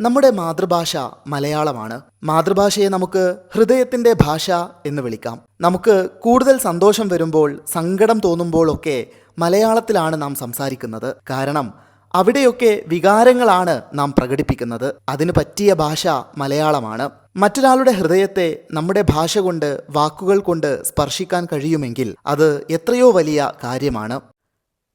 നമ്മുടെ മാതൃഭാഷ മലയാളമാണ്. മാതൃഭാഷയെ നമുക്ക് ഹൃദയത്തിന്റെ ഭാഷ എന്ന് വിളിക്കാം. നമുക്ക് കൂടുതൽ സന്തോഷം വരുമ്പോൾ സങ്കടം തോന്നുമ്പോഴൊക്കെ മലയാളത്തിലാണ് നാം സംസാരിക്കുന്നത്. കാരണം അവിടെയൊക്കെ വികാരങ്ങളാണ് നാം പ്രകടിപ്പിക്കുന്നത്. അതിന് പറ്റിയ ഭാഷ മലയാളമാണ്. മറ്റൊരാളുടെ ഹൃദയത്തെ നമ്മുടെ ഭാഷ കൊണ്ട് വാക്കുകൾ കൊണ്ട് സ്പർശിക്കാൻ കഴിയുമെങ്കിൽ അത് എത്രയോ വലിയ കാര്യമാണ്.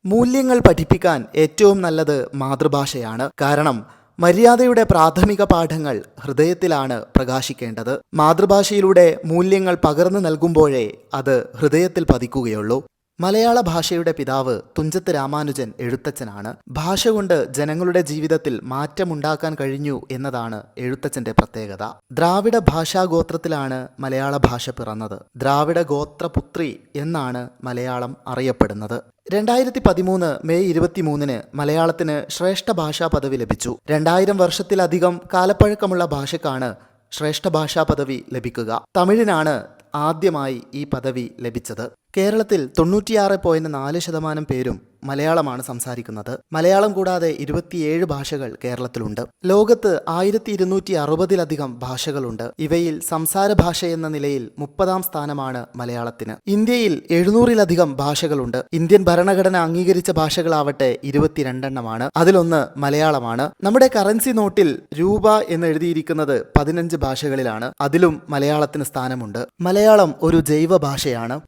മൂല്യങ്ങൾ പഠിപ്പിക്കാൻ ഏറ്റവും നല്ലത് മാതൃഭാഷയാണ്. കാരണം മര്യാദയുടെ പ്രാഥമിക പാഠങ്ങൾ ഹൃദയത്തിലാണ് പ്രകാശിക്കേണ്ടത്. മാതൃഭാഷയിലൂടെ മൂല്യങ്ങൾ പകർന്നു നൽകുമ്പോഴേ അത് ഹൃദയത്തിൽ പതിക്കുകയുള്ളൂ. മലയാള ഭാഷയുടെ പിതാവ് തുഞ്ചത്ത് രാമാനുജൻ എഴുത്തച്ഛനാണ്. ഭാഷ കൊണ്ട് ജനങ്ങളുടെ ജീവിതത്തിൽ മാറ്റമുണ്ടാക്കാൻ കഴിഞ്ഞു എന്നതാണ് എഴുത്തച്ഛന്റെ പ്രത്യേകത. ദ്രാവിഡ ഭാഷാ ഗോത്രത്തിലാണ് മലയാള ഭാഷ പിറന്നത്. ദ്രാവിഡ ഗോത്രപുത്രി എന്നാണ് മലയാളം അറിയപ്പെടുന്നത്. രണ്ടായിരത്തി പതിമൂന്ന് മെയ് ഇരുപത്തിമൂന്നിന് മലയാളത്തിന് ശ്രേഷ്ഠ ഭാഷാ പദവി ലഭിച്ചു. രണ്ടായിരം വർഷത്തിലധികം കാലപ്പഴക്കമുള്ള ഭാഷക്കാണ് ശ്രേഷ്ഠ ഭാഷാ പദവി ലഭിക്കുക. തമിഴിനാണ് ആദ്യമായി ഈ പദവി ലഭിച്ചത്. കേരളത്തിൽ തൊണ്ണൂറ്റിയാറ് പോയിന്റ് നാല് ശതമാനം പേരും മലയാളമാണ് സംസാരിക്കുന്നത്. മലയാളം കൂടാതെ ഇരുപത്തിയേഴ് ഭാഷകൾ കേരളത്തിലുണ്ട്. ലോകത്ത് ആയിരത്തി ഇരുന്നൂറ്റി അറുപതിലധികം ഭാഷകളുണ്ട്. ഇവയിൽ സംസാര ഭാഷയെന്ന നിലയിൽ മുപ്പതാം സ്ഥാനമാണ് മലയാളത്തിന്. ഇന്ത്യയിൽ എഴുന്നൂറിലധികം ഭാഷകളുണ്ട്. ഇന്ത്യൻ ഭരണഘടന അംഗീകരിച്ച ഭാഷകളാവട്ടെ ഇരുപത്തിരണ്ടെണ്ണമാണ്. അതിലൊന്ന് മലയാളമാണ്. നമ്മുടെ കറൻസി നോട്ടിൽ രൂപ എന്ന് എഴുതിയിരിക്കുന്നത് പതിനഞ്ച് ഭാഷകളിലാണ്. അതിലും മലയാളത്തിന് സ്ഥാനമുണ്ട്. മലയാളം ഒരു ജൈവ ഭാഷയാണ്.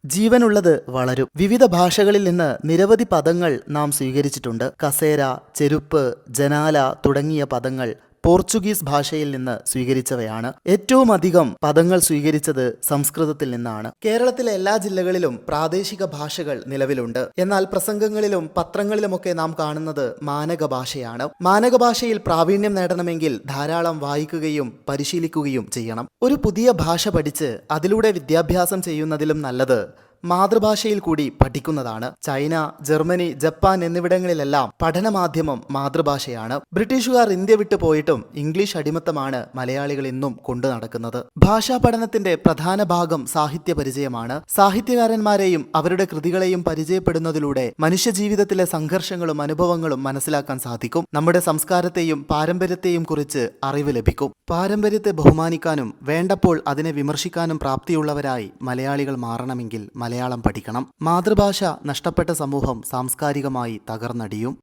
ജീവനുള്ളത് വളരും. വിവിധ ഭാഷകളിൽ നിന്ന് നിരവധി പദങ്ങൾ നാം സ്വീകരിച്ചിട്ടുണ്ട്. കസേര ചെരുപ്പ് ജനാല തുടങ്ങിയ പദങ്ങൾ പോർച്ചുഗീസ് ഭാഷയിൽ നിന്ന് സ്വീകരിച്ചവയാണ്. ഏറ്റവും അധികം പദങ്ങൾ സ്വീകരിച്ചത് സംസ്കൃതത്തിൽ നിന്നാണ്. കേരളത്തിലെ എല്ലാ ജില്ലകളിലും പ്രാദേശിക ഭാഷകൾ നിലവിലുണ്ട്. എന്നാൽ പ്രസംഗങ്ങളിലും പത്രങ്ങളിലുമൊക്കെ നാം കാണുന്നത് മാനക ഭാഷയാണ്. മാനക ഭാഷയിൽ പ്രാവീണ്യം നേടണമെങ്കിൽ ധാരാളം വായിക്കുകയും പരിശീലിക്കുകയും ചെയ്യണം. ഒരു പുതിയ ഭാഷ പഠിച്ച് അതിലൂടെ വിദ്യാഭ്യാസം ചെയ്യുന്നതിലും നല്ലത് മാതൃഭാഷയിൽ കൂടി പഠിക്കുന്നതാണ്. ചൈന ജർമ്മനി ജപ്പാൻ എന്നിവിടങ്ങളിലെല്ലാം പഠനമാധ്യമം മാതൃഭാഷയാണ്. ബ്രിട്ടീഷുകാർ ഇന്ത്യ വിട്ടു പോയിട്ടും ഇംഗ്ലീഷ് അടിമത്തമാണ് മലയാളികൾ ഇന്നും കൊണ്ടു നടക്കുന്നത്. ഭാഷാ പഠനത്തിന്റെ പ്രധാന ഭാഗം സാഹിത്യ പരിചയമാണ്. സാഹിത്യകാരന്മാരെയും അവരുടെ കൃതികളെയും പരിചയപ്പെടുന്നതിലൂടെ മനുഷ്യജീവിതത്തിലെ സംഘർഷങ്ങളും അനുഭവങ്ങളും മനസ്സിലാക്കാൻ സാധിക്കും. നമ്മുടെ സംസ്കാരത്തെയും പാരമ്പര്യത്തെയും കുറിച്ച് അറിവ് ലഭിക്കും. പാരമ്പര്യത്തെ ബഹുമാനിക്കാനും വേണ്ടപ്പോൾ അതിനെ വിമർശിക്കാനും പ്രാപ്തിയുള്ളവരായി മലയാളികൾ മാറണമെങ്കിൽ മലയാളം പഠിക്കണം. മാതൃഭാഷ നഷ്ടപ്പെട്ട സമൂഹം സാംസ്കാരികമായി തകർന്നടിയും.